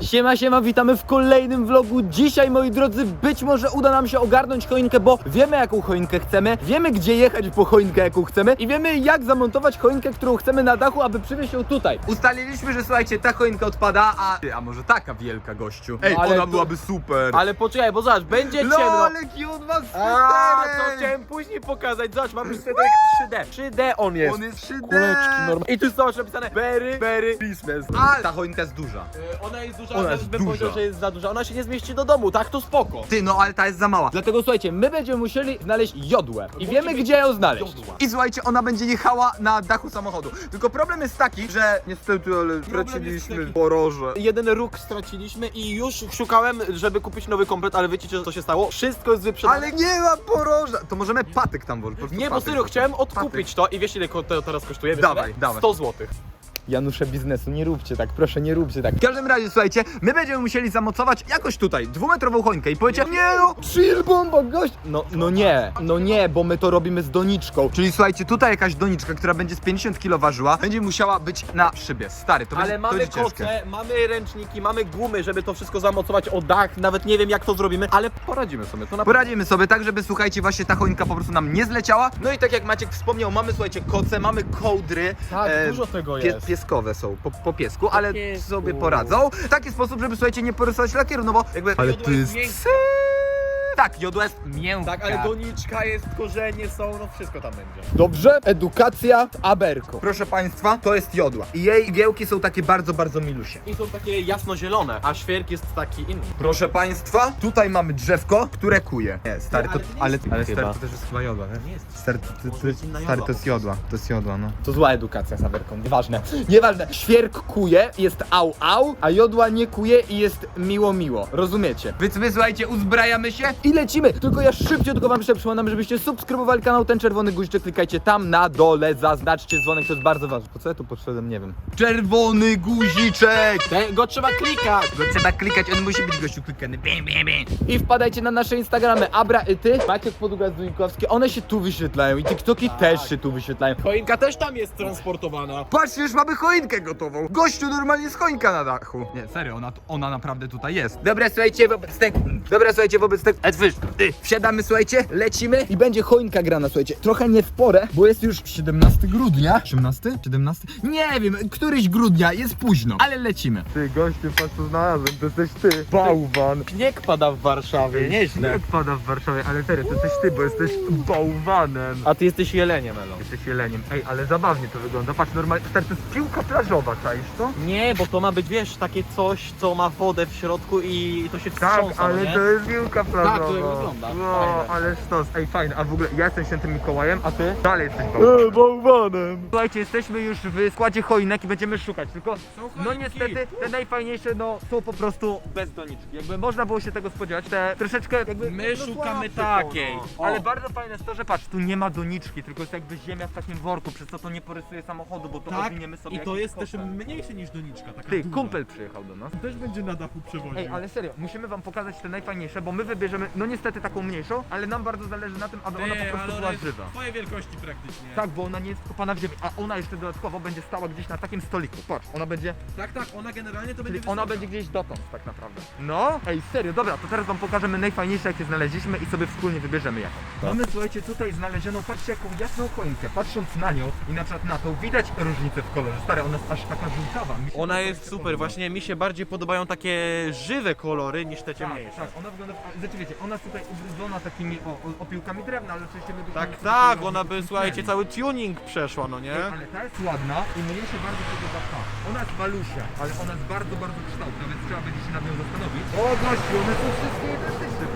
Siema, siema, witamy w kolejnym vlogu. Dzisiaj, moi drodzy, być może uda nam się ogarnąć choinkę, bo wiemy jaką choinkę chcemy, wiemy gdzie jechać po choinkę jaką chcemy i wiemy jak zamontować choinkę, którą chcemy na dachu, aby przywieźć ją tutaj. Ustaliliśmy, że słuchajcie, ta choinka odpada, a... Ty, a może taka wielka, gościu? Ej, No, ale ona to- byłaby super. Ale poczekaj, bo zobacz, będzie No, ciemno. ale cute ma A, skuterek. to chciałem później pokazać. Zobacz, mamy sweterek 3D. 3D on jest. On jest 3D. Kuleczki. I tu jest zobacz napisane Berry, Berry Christmas. A, ta choinka jest duża. Y, Ona jest duża, Ona jest bym duża. powiedział, że jest za duża. Ona się nie zmieści do domu, tak to spoko. Ty, no ale ta jest za mała. Dlatego słuchajcie, my będziemy musieli znaleźć jodłę. I Musi wiemy gdzie ją znaleźć. jodła. I słuchajcie, ona będzie jechała na dachu samochodu. Tylko problem jest taki, że niestety, ale straciliśmy taki- poroże. Jeden róg straciliśmy i już szukałem, żeby kupić nowy komplet, ale wiecie co się stało? Wszystko jest wyprzedane. Ale nie ma poroża. To możemy patyk tam włożyć. po prostu Nie, bo patyk. serio, chciałem odkupić to i wiesz ile ko- to teraz kosztuje? Wiesz Dawaj, ile? dawaj. 100 zł. Janusze biznesu, nie róbcie tak, proszę nie róbcie tak. W każdym razie, słuchajcie, my będziemy musieli zamocować jakoś tutaj dwumetrową choinkę i powiecie, nie no, chill bomba, gość. No, no nie, no nie, bo my to robimy z doniczką. Czyli słuchajcie, tutaj jakaś doniczka, która będzie z 50 kg ważyła, będzie musiała być na szybie. Stary, to Ale będzie, to mamy będzie ciężkie. koce, mamy ręczniki, mamy gumy, żeby to wszystko zamocować o dach. Nawet nie wiem jak to zrobimy, ale poradzimy sobie to na Poradzimy sobie tak, żeby słuchajcie, właśnie ta choinka po prostu nam nie zleciała. No i tak jak Maciek wspomniał, mamy słuchajcie koce, mamy kołdry. Tak, e, dużo tego pie- jest. Pieskowe są, po, po piesku, ale piesku. sobie poradzą. W taki sposób, żeby słuchajcie, nie porysować lakieru, no bo jakby... Ale Jodła jest miękka. Tak, jodła jest miękka. Tak, ale doniczka jest, korzenie są, no wszystko tam będzie. Dobrze, edukacja Aberko. Proszę Państwa, to jest jodła. I jej igiełki są takie bardzo, bardzo milusie. I są takie jasno-zielone, a świerk jest taki inny. Proszę Państwa, tutaj mamy drzewko, które kuje. Nie, stary, to, ale ale, jest stary, to też jest chyba jodła, nie? Nie jest. Stary, to, to, Może to, być inna stary, jodła to jest jodła, to jest jodła, no. To zła edukacja z Aberką, nieważne. Nieważne, świerk kuje, jest au au, a jodła nie kuje i jest miło miło. Rozumiecie? Więc my, słuchajcie, uzbrajamy się i lecimy. Tylko ja szybciutko wam przypominam, żebyście subskrybowali kanał, ten czerwony guziczek klikajcie tam na dole, zaznaczcie dzwonek, to jest bardzo ważne. Po co ja tu podszedłem, nie wiem. Czerwony guziczek! Tego trzeba klikać! Go trzeba klikać, on musi być gościu klikany. Bim, bim, bim. I wpadajcie na nasze Instagramy Abra i ty, Maciek Podługa Zdujkowski, one się tu wyświetlają i TikToki też się tu wyświetlają. Choinka też tam jest transportowana. Patrzcie, już mamy choinkę gotową. Gościu, normalnie jest choinka na dachu. Nie, serio, ona, ona naprawdę tutaj jest. Dobra, słuchajcie, wobec tego... Dobra, słuchajcie, wobec tego... Edwyż, ty, wsiadamy, słuchajcie, lecimy i będzie choinka grana, słuchajcie. Trochę nie w porę, bo jest już 17 grudnia. 18? 17? Nie wiem, któryś grudnia, jest późno, ale lecimy. Ty, gościu, patrz co znalazłem, to jesteś ty. Bałwan. Śnieg pada w Warszawie, nieźle. Jak pada w Warszawie, ale serio, to jesteś ty, bo jesteś bałwanem. A ty jesteś jeleniem, Elo. Jesteś jeleniem. Ej, ale zabawnie to wygląda. Patrz, normalnie, stary, to jest piłka plażowa, czaisz to? Nie, bo to ma być, wiesz, takie coś, co ma wodę w środku i to się Tak, wstrząsa, ale no nie? to jest piłka plażowa. To wygląda. No, ale sztos. Ej, fajne. A w ogóle ja jestem świętym Mikołajem, a ty? Dalej jesteś bałwanem. bałwanem. Słuchajcie, jesteśmy już w składzie choinek i będziemy szukać, tylko no niestety te najfajniejsze no są po prostu bez doniczki. Jakby można było się tego spodziewać, te troszeczkę jakby My no, szukamy słabsze takiej. no. Ale bardzo fajne jest to, że patrz, tu nie ma doniczki, tylko jest jakby ziemia w takim worku, przez co to nie porysuje samochodu, bo to Tak, owiniemy sobie i to jakimś jest też kotem. mniejsze niż doniczka, taka Ty, duża. kumpel przyjechał do nas. Też będzie na dachu przewoził. Ej, ale serio, musimy wam pokazać te najfajniejsze, bo my wybierzemy, no niestety taką mniejszą, ale nam bardzo zależy na tym, aby ona po prostu ale była jest żywa. twojej wielkości praktycznie. Tak, bo ona nie jest wkopana w ziemię, a ona jeszcze dodatkowo będzie stała gdzieś na takim stoliku. Patrz, ona będzie, tak, tak, ona generalnie to czyli będzie ona wysoka. będzie gdzieś dotąd tak naprawdę. No, ej, serio, dobra, to teraz wam pokażemy najfajniejsze, jakie znaleźliśmy i sobie wspólnie wybierzemy jaką. Mamy, słuchajcie, tutaj znalezioną, patrzcie, jaką jasną choinkę. Patrząc na nią i na przykład na tą, widać różnicę w kolorze. Stary, ona jest aż taka żółtawa. Mi się Ona jest super, podoba. właśnie mi się bardziej podobają takie żywe kolory niż te Tak, ciemniejsze. tak, ona wygląda, rzeczywiście, ona jest tutaj ubrudzona takimi o, o, opiłkami drewna, ale oczywiście my byśmy Tak, tak, ona by, słuchajcie, cały tuning przeszła, no nie? Ale ta jest ładna i mnie się bardzo podoba ta. Ona jest malusia, ale ona jest bardzo, bardzo kształtna, więc trzeba będzie się nad nią zastanowić. O gościu, one są wszystkie identyczne.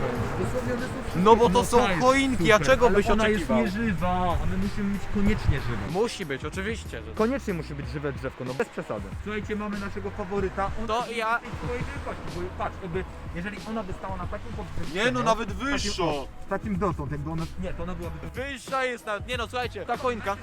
Dosłownie one są wszystkie. No bo to są choinki, a czego ale byś ona oczekiwał? jest nieżywa, a my musimy mieć koniecznie żywą. Musi być, oczywiście, że Koniecznie musi być żywe drzewko, no bez przesady. Słuchajcie, mamy naszego faworyta. On To ja- tej swojej wielkości, bo patrz, jakby, jeżeli ona by stała na takim podwyższeniu... Nie no, nawet takim, wyższo. o, Takim dotąd, jakby ona... Nie, to ona byłaby... Wyższa jest nawet, nie no, słuchajcie, ta choinka,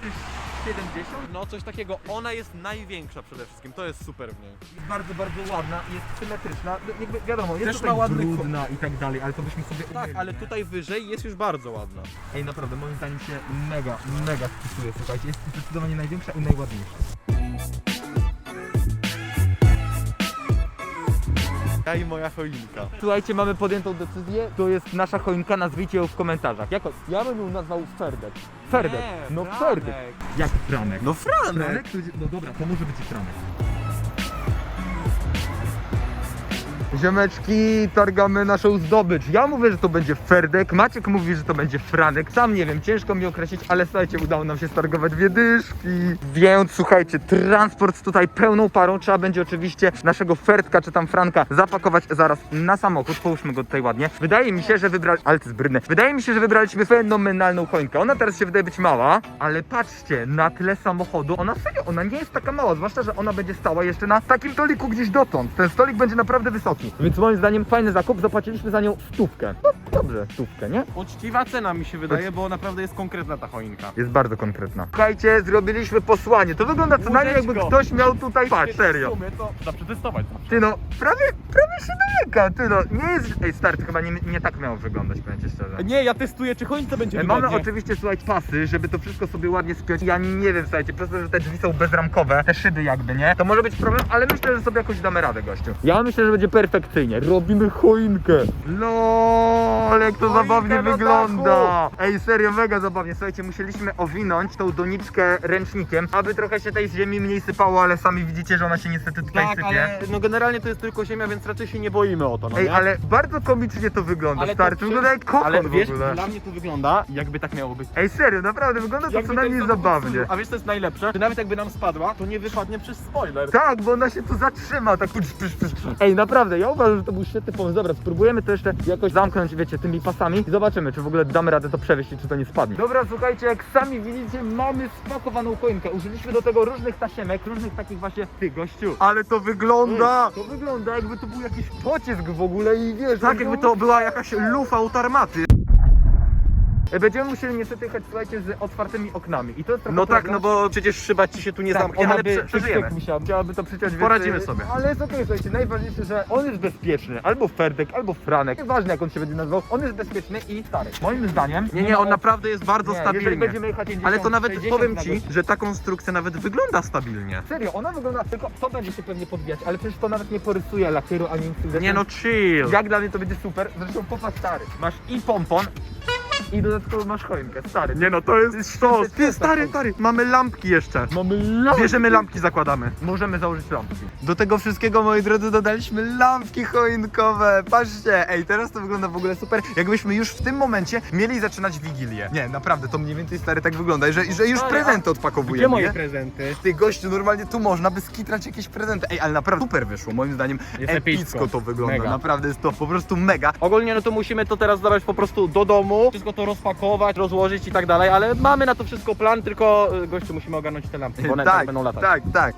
70? no coś takiego, ona jest największa przede wszystkim, to jest super w niej. Jest bardzo, bardzo ładna i jest symetryczna. No, Jakby wiadomo, jest Też tutaj ma ładny brudna i tak dalej, ale to byśmy sobie Tak, umieli, ale nie? tutaj wyżej jest już bardzo ładna. Ej, naprawdę, moim zdaniem się mega, mega spisuje, słuchajcie. Jest zdecydowanie największa i najładniejsza. Ja i moja choinka. Słuchajcie, mamy podjętą decyzję, to jest nasza choinka, nazwijcie ją w komentarzach. Jako, ja bym ją nazwał Ferdek. Ferdek, no Ferdek. Jak Franek? No Franek! Franek? To- No dobra, to może być i Franek. Ziomeczki, targamy naszą zdobycz. Ja mówię, że to będzie Ferdek, Maciek mówi, że to będzie Franek. Sam nie wiem, ciężko mi określić, ale słuchajcie, udało nam się stargować dwie dyszki. Więc słuchajcie, transport tutaj pełną parą. Trzeba będzie oczywiście naszego Ferdka czy tam Franka zapakować zaraz na samochód. Połóżmy go tutaj ładnie. Wydaje mi się, że wybrali... Ale to jest brudne. Wydaje mi się, że wybraliśmy fenomenalną choinkę. Ona teraz się wydaje być mała, ale patrzcie, na tle samochodu, ona serio, ona nie jest taka mała, zwłaszcza, że ona będzie stała jeszcze na takim stoliku gdzieś dotąd. Ten stolik będzie naprawdę wysoki. Więc moim zdaniem fajny zakup, zapłaciliśmy za nią stówkę. No dobrze, stówkę, nie? Uczciwa cena mi się wydaje, bo naprawdę jest konkretna ta choinka. Jest bardzo konkretna. Słuchajcie, zrobiliśmy posłanie. To wygląda co najmniej jakby ktoś miał tutaj... Patrz, serio. W sumie to trzeba przetestować. Ty no, prawie, prawie się dolega, ty no. Nie jest... Ej, stary, to chyba nie, nie tak miało wyglądać, powiem ci szczerze. Nie, ja testuję, czy choince będzie Mamy wygodnie. oczywiście, słuchajcie, pasy, żeby to wszystko sobie ładnie spiąć. Ja nie wiem, słuchajcie, przez to, że te drzwi są bezramkowe, te szyby jakby, nie? To może być problem, ale myślę, że sobie jakoś damy radę, gościu. Ja myślę, że będzie perfekcyjnie. Robimy choinkę. LOL, jak to zabawnie wygląda. Ej, serio, mega zabawnie. Słuchajcie, musieliśmy owinąć tą doniczkę ręcznikiem, aby trochę się tej ziemi mniej sypało, ale sami widzicie, że ona się niestety tutaj Tak, sypie. ale no generalnie to jest tylko ziemia, więc raczej się nie boimy o to, no Ej, nie? ale bardzo komicznie to wygląda, Ale to stary. To przy- wygląda jak kokon Ale w wiesz, ogóle. dla mnie to wygląda, jakby tak miało być. Ej, serio, naprawdę, wygląda to Jakby co ten najmniej samochód zabawnie. służył. A wiesz co jest najlepsze? Że nawet jakby nam spadła, to nie wypadnie przez spoiler. Tak, bo ona się tu zatrzyma, tak pysz, pysz, pysz. Ej, naprawdę, ja uważam, że to był świetny pomysł. Dobra, spróbujemy to jeszcze jakoś zamknąć, wiecie, tymi pasami i zobaczymy, czy w ogóle damy radę to przewieźć i czy to nie spadnie. Dobra, słuchajcie, jak sami widzicie, mamy spakowaną choinkę. Użyliśmy do tego różnych tasiemek, różnych takich właśnie, ty gościu. Ale to wygląda! To wygląda jakby to był jakiś pocisk w ogóle i wiesz... Tak, jakby to była jakaś lufa utarmaty. E, Będziemy musieli niestety jechać, słuchajcie, z otwartymi oknami i to jest trochę No tak, problem. no bo przecież szyba ci się tu nie Tak, zamknie, ona ale by prze, przeżyjemy. musiała, musiałaby to przyciąć. więc, Poradzimy y, sobie. Ale jest okej, słuchajcie, najważniejsze, że on jest bezpieczny. Albo Ferdek, albo Franek. Nieważne jak on się będzie nazywał, on jest bezpieczny i stary. Moim zdaniem... Nie, nie, on naprawdę jest bardzo nie, Jeżeli stabilny. będziemy jechać 50, Ale to nawet 60 powiem na ci, godzinę- że ta konstrukcja nawet wygląda stabilnie. Serio, ona wygląda, tylko to będzie się pewnie podbijać, ale przecież to nawet nie porysuje lakieru ani nic. Nie no, chill. Jak dla mnie to będzie super, zresztą popatrz stary. Masz i pompon, i dodatkowo masz choinkę, stary. Nie no, to jest sztos. Ty, stary, stary, mamy lampki jeszcze. Mamy lampki. Bierzemy lampki, zakładamy. Możemy założyć lampki. Do tego wszystkiego, moi drodzy, dodaliśmy lampki choinkowe. Patrzcie, ej, teraz to wygląda w ogóle super. Jakbyśmy już w tym momencie mieli zaczynać Wigilię. Nie, naprawdę, to mniej więcej stary tak wygląda, że, że już Stary, prezenty Gdzie odpakowujemy, moje nie? prezenty? Ty gościu, normalnie tu można by skitrać jakieś prezenty. Ej, ale naprawdę super wyszło, moim zdaniem. Jest epicko epicko. to wygląda, Mega. naprawdę jest to po prostu mega. Ogólnie no to musimy to teraz zabrać po prostu do domu, wszystko to rozpakować, rozłożyć i tak dalej, ale mamy na to wszystko plan, tylko y, gościu musimy ogarnąć te lampki, bo one tak tak, będą latać. tak, tak.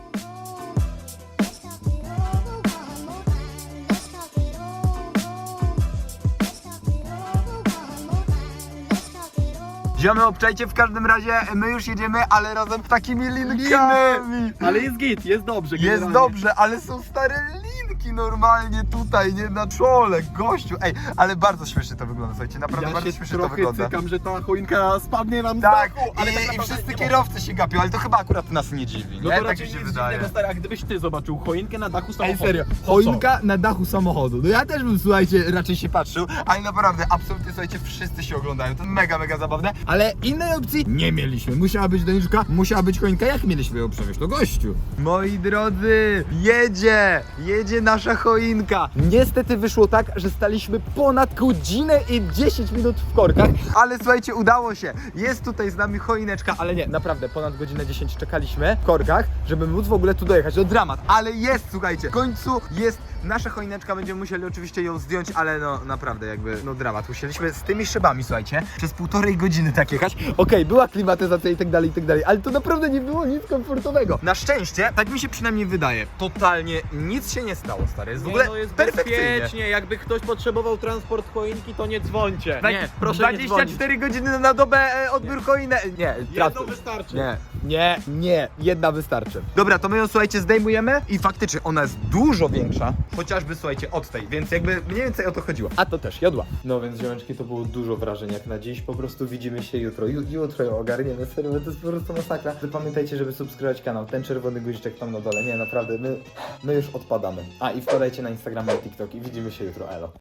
Ziomy, obczajcie, w każdym razie my już jedziemy, ale razem takimi linkami. Ale jest git, jest dobrze. Jest generalnie. dobrze, ale są stare linki normalnie tutaj, nie na czole, gościu. Ej, ale bardzo śmiesznie to wygląda, słuchajcie, naprawdę Ja bardzo śmiesznie to trochę wygląda. cykam, że ta choinka spadnie nam Tak, z dachu, ale i, tak i naprawdę wszyscy nie kierowcy się gapią, ale to chyba akurat nas nie dziwi, No nie? to tak raczej mi się nic wydaje. dziwnego, stary, a gdybyś ty zobaczył choinkę na dachu Ej, samochodu. serio, to co? choinka na dachu samochodu. No ja też bym, słuchajcie, raczej się patrzył, ale naprawdę, absolutnie, słuchajcie, wszyscy się oglądają. To mega, mega zabawne. Ale innej opcji nie mieliśmy. Musiała być doniczka, musiała być choinka. Jak mieliśmy ją przewieźć? To gościu. Moi drodzy, jedzie, jedzie nasza choinka. Niestety wyszło tak, że staliśmy ponad godzinę i 10 minut w korkach. Ale słuchajcie, udało się. Jest tutaj z nami choineczka, Ale nie, naprawdę, ponad godzinę 10 czekaliśmy w korkach, żeby móc w ogóle tu dojechać. To dramat, ale jest, słuchajcie, w końcu jest nasza choineczka, będziemy musieli oczywiście ją zdjąć, ale no naprawdę jakby, no dramat. Musieliśmy z tymi szybami, słuchajcie, przez półtorej godziny tak jechać. Okej, była klimatyzacja i tak dalej, i tak dalej, ale to naprawdę nie było nic komfortowego. Na szczęście, tak mi się przynajmniej wydaje, totalnie nic się nie stało, stary. Jest w Nie, ogóle no jest perfekcyjnie. bezpiecznie, jakby ktoś potrzebował transport choinki, to nie dzwońcie. Tak, Nie, proszę nie dzwonić. 24 godziny na dobę e, odbiór choinek. Nie, Jedno traf- wystarczy. Nie. Nie, nie, jedna wystarczy. Dobra, to my ją słuchajcie zdejmujemy i faktycznie ona jest dużo większa chociażby słuchajcie, od tej, więc jakby mniej więcej o to chodziło. A to też jodła. No więc ziomeczki, to było dużo wrażeń jak na dziś. Po prostu widzimy się jutro. Ju- jutro ogarniemy, serio, to jest po prostu masakra. Pamiętajcie, żeby subskrybować kanał. Ten czerwony guziczek tam na dole. Nie, naprawdę, my, my już odpadamy. A i wpadajcie na Instagrama i TikTok i widzimy się jutro. Elo.